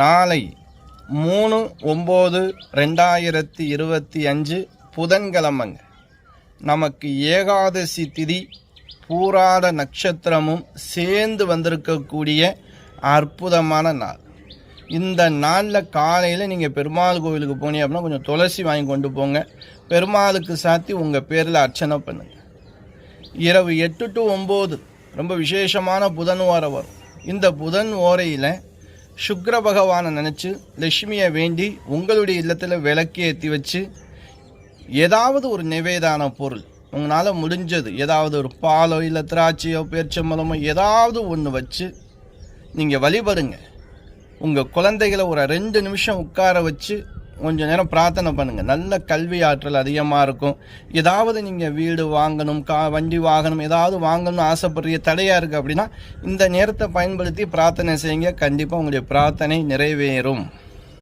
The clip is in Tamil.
நாளை மூணு ஒம்பது ரெண்டாயிரத்தி இருபத்தி அஞ்சு புதன்கிழமைங்க. நமக்கு ஏகாதசி திதி பூராட நட்சத்திரமும் சேர்ந்து வந்திருக்கக்கூடிய அற்புதமான நாள். இந்த நாளில் காலையில் நீங்கள் பெருமாள் கோவிலுக்கு போனீங்க அப்படின்னா கொஞ்சம் துளசி வாங்கி கொண்டு போங்க. பெருமாளுக்கு சாத்தி உங்கள் பேரில் அர்ச்சனை பண்ணுங்க. இரவு எட்டு டு ஒம்பது ரொம்ப விசேஷமான புதன் ஓரை வரும். இந்த புதன் ஓரையில் சுக்ர பகவானை நினச்சி லட்சுமியை வேண்டி உங்களுடைய இல்லத்தில் விளக்கு ஏற்றி வச்சு ஏதாவது ஒரு நிவேதான பொருள் உங்களால் முடிஞ்சது. ஏதாவது ஒரு பாலோ இல்லை திராட்சையோ பேர்ச்சம்பழமோ ஏதாவது ஒன்று வச்சு நீங்கள் வழிபடுங்க. உங்கள் குழந்தைகளை ஒரு ரெண்டு நிமிஷம் உட்கார வச்சு கொஞ்ச நேரம் பிரார்த்தனை பண்ணுங்கள் நல்ல கல்வி ஆற்றல் அதிகமாக இருக்கும். ஏதாவது நீங்கள் வீடு வாங்கணும் கா வண்டி வாங்கணும் ஏதாவது வாங்கணும்னு ஆசைப்படுறிய தடையாக இருக்குது அப்படின்னா இந்த நேரத்தை பயன்படுத்தி பிரார்த்தனை செய்யுங்க. கண்டிப்பாக உங்களுடைய பிரார்த்தனை நிறைவேறும்.